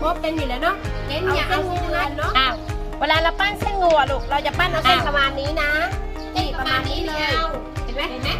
พราะเป็นอยู่แล้วเนาะเน้นอย่าเอาเส้นเดือนเนาะอ้าวเวลาเราปั้นเส้นงูอะลูกเราจะปั้นเอาเส้นประมาณนี้นะเส้นประมาณนี้เลย เห็นไหมเห็นไหม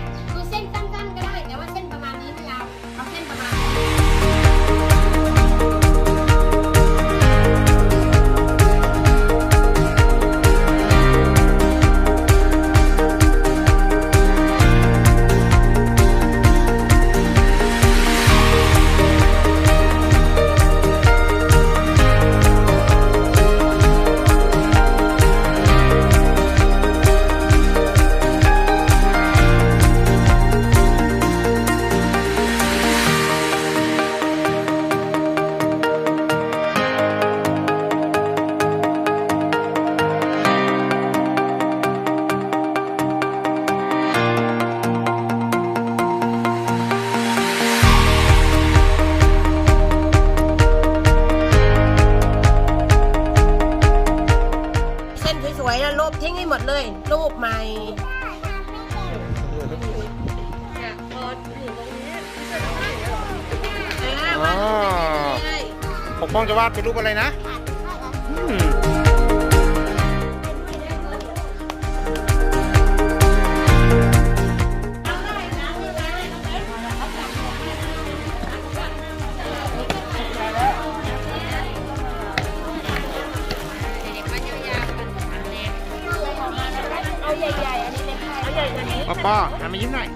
วาดเป็นรูปอะไรนะอืมเอาใหญ่ๆอันนี้เลยค่ะเอาใหญ่กว่านี้ป้าป้าหันมายิ้มหน่อย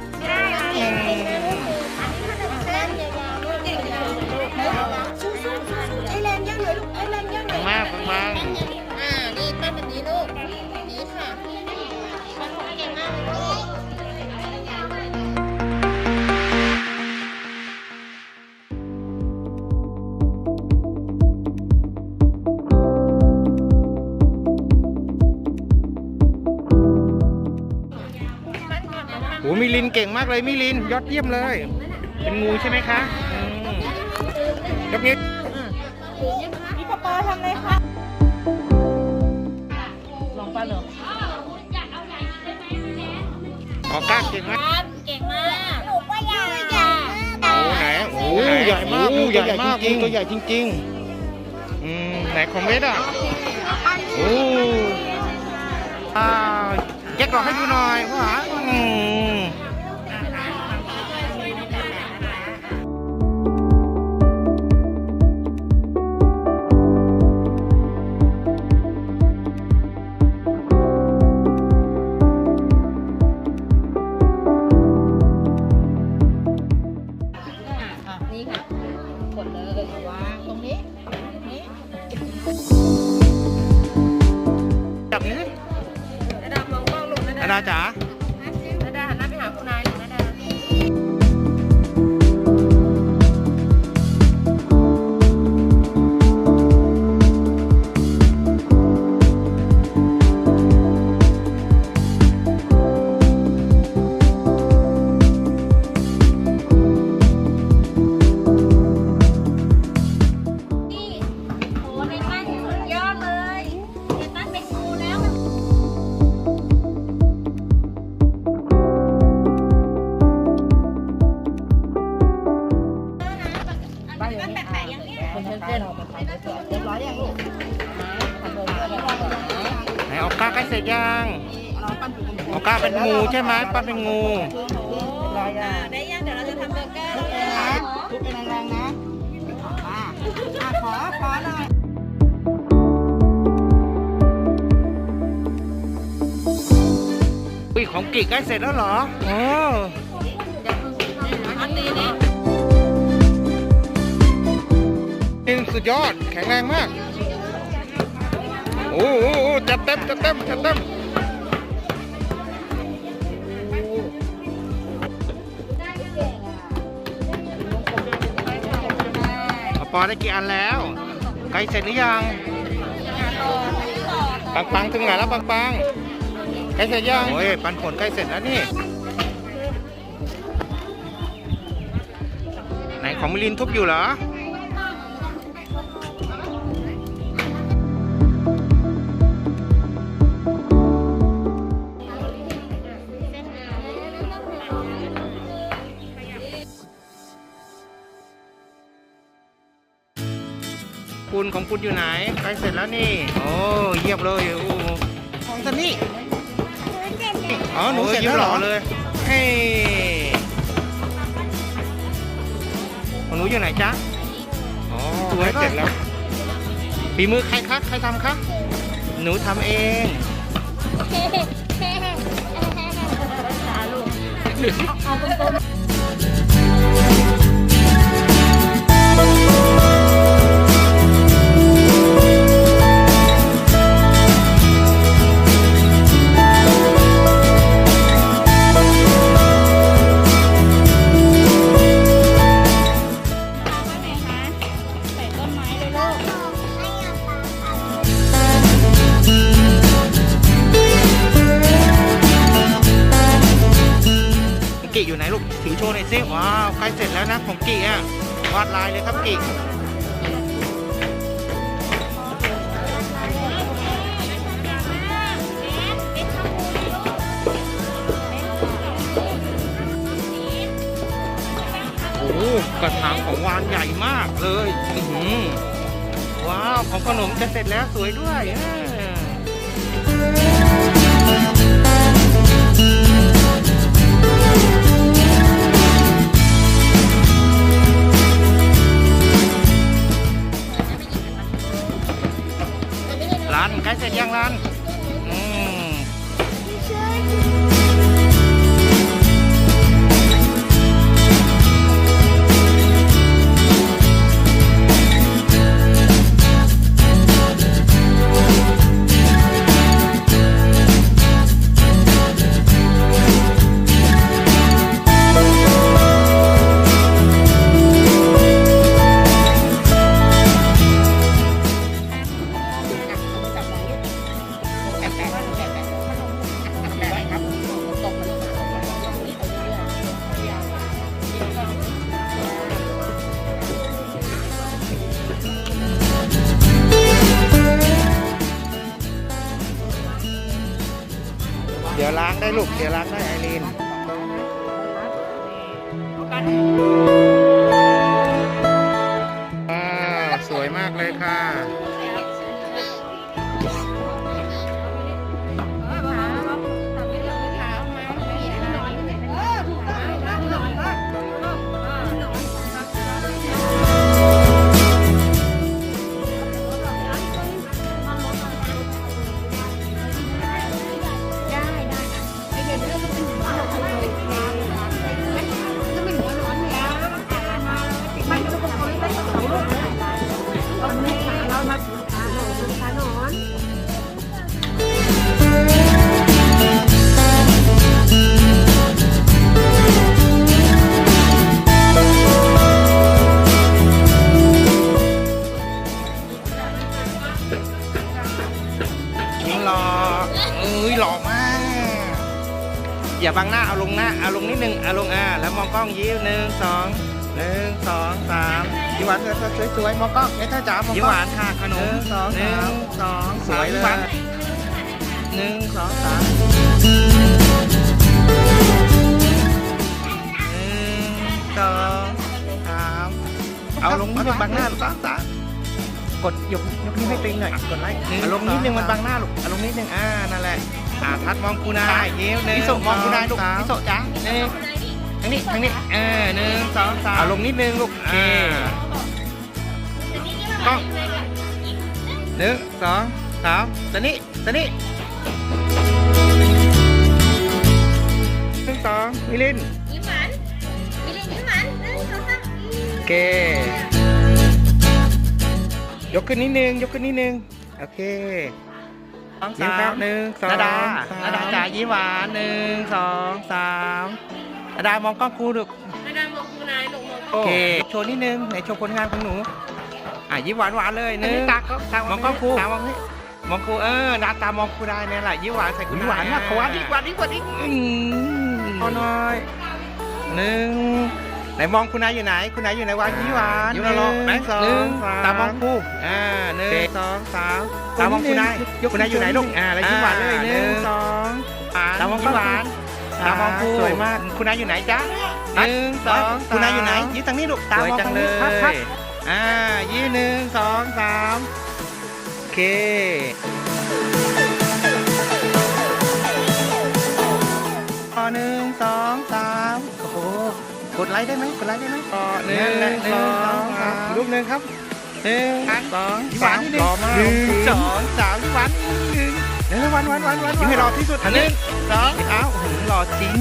โอ้มิลินเก่งมากเลยมิลินยอดเยี่ยมเลย เป็นงูใช่ไหมคะอืมยกนิ้วนี่ปอปอทำอะไรคะลองปั้นเหรอออก้าเก่งมากเก่งมากหนูก็อยากโอ้ไหนโอ้ไหนใหญ่มากงูใหญ่มากงูตัวใหญ่จริงๆอืมไหนของเวทอะโอ้อ้าวแกะกล่องให้ดูหน่อยพ่อหาอืม นี่ค่ะกดเลยวางตรงนี้นี้จับนี้สินาดามองกล้องลูกนานาดาดาจ๋านา ใกล้เสร็จยังออก้าเป็นงูใช่ไหมป้าเป็นงูร้อยยังได้ยังเดี๋ยวเราจะทำเบอร์เกอร์แล้วทุบเป็นแรงๆนะอ่าอะขอขอหน่อยอุ้ยของกิใกล้เสร็จแล้วเหรอโอ้อันนี้นี่นี่สุดยอดแข็งแรงมาก โอ้โหจัดเต็มจัดเต็มจัดเต็มเอาปอได้กี่อันแล้วใกล้เสร็จหรือยังปังปังถึงไหนแล้วปังปังใกล้เสร็จยังโอ้ยปันผลใกล้เสร็จแล้วนี่ไหนของมิลินทุบอยู่เหรอ คุณของคุณอยู่ไหนใกล้เสร็จแล้วนี่ โอ้เยี่ยมเลยโอ้ของซันนี่อ๋อหนูเสร็จแล้วเหรอเลยเฮ้ยของหนูอยู่ไหนจ๊ะอ๋อสวยเสร็จแล้วฝีมือใครคะใครทำคะหนูทำเองใกิอยู่ไหนลูกถือโชว์หน่อยสิว้าวใกล้เสร็จแล้วนะของกิอะวาดลายเลยครับกิโอ้กระถางของวานใหญ่มากเลยว้าว ของขนมจะเสร็จแล้วสวยด้วย ได้ลูกเดี๋ยวล้างได้ไอรีน ยิ้มหล่อเอ้ยหล่อมาก อย่าบังหน้า เอาลงหน้า เอาลงนิดนึง เอาลงอ่าแล้วมองกล้องยิ้มหนึ่งสอง หนึ่งสองสามยิ้มหวานสวยสวยๆมองกล้องเอ้ยถ้าจ๋ามองกล้องยิ้มหวานค่ะขนมหนึ่งสองหนึ่งสองสวยเลยหนึ่งสองสามหนึ่งสองสามเอาลงนิดนึงบังหน้าสามสามกดยกยกนิ้วให้ตัวเองหน่อยกดไลค์เอาลงนิดนึงมันบังหน้าลูกเอาลงนิดนึงอ่านั่นแหละอ่าทัดมองกูนายยิ้มหนึ่งพี่โสมองกูนายลูกสพี่โสจ๊ะหนึ่ง ทางนี้ทางนี้เออหนึ่งสองสามเอาลงนิดนึงลูกโอเคกล้องหนึ่งสองสามตอนนี้ตอนนี้หนึ่งสองมิลินยิ้มหวานมิลินยิ้มหวานหนึ่งสองสามโอเค ยกขึ้นนิดนึง ยกขึ้นนิดนึง โอเคสองยิ้มสาครับมหนึ่งสองนาดาสมนาดาจ๋ายิ้มหวานหนึ่งสองสาม นาดามองกล้องครูลูกมาดามมองคุณนายลงมองโอเคโชว์นิดนึงไหนโชว์ผลงานของหนูอะยิ้มหวานหวานๆเลยหนึ่งตาก็ตามองกล้องครูตามองนี่มองครูเออหน้าตามองครูได้เนี่ยแหละยิ้มหวานใส่คุณหวานมากขวาดีกว่าดีกว่าดีอืมพอหน่อยหนึ่งไหนมองคุณนายอยู่ไหน คุณนายอยู่ไหนวางยิ้มหวานยิ้มหหวานนึ่งสอหนึ่งงสามตามองครูอ่าหนึ่งโอเคสองสามตามองคุณนายยกคุณนายอยู่ไหนลูกอ่าแล้วยิ้มหวานเลยอ่าหนึ่งหนึ่งสองสามตามองยิ้มหวาน ตามองครูสวยมากคุณนายอยู่ไหนจ๊ะหนึ่งสองคุณนายอยู่ไหนยิ้มทางนี้ลูกตามสวยองจังทางเลนี้พับพับยอ่ายี่หนึ่งสองสามโอเคต่อหนึ่งสองสามโอ้โหกดไลค์ได้ไหมกดไลค์ได้ไหมต่อหนึ่งหนึ่งสองสามสามรูปหนึ่งครับหนึ่งสองยิ้มหวานนิดนึงรอมากหนึ่งสองสามยิ้มหวานหนึ่ง เร็ววันวันวันวันยิงให้รอที่สุดอันนึงสองอ้าโอ้โหรอจริง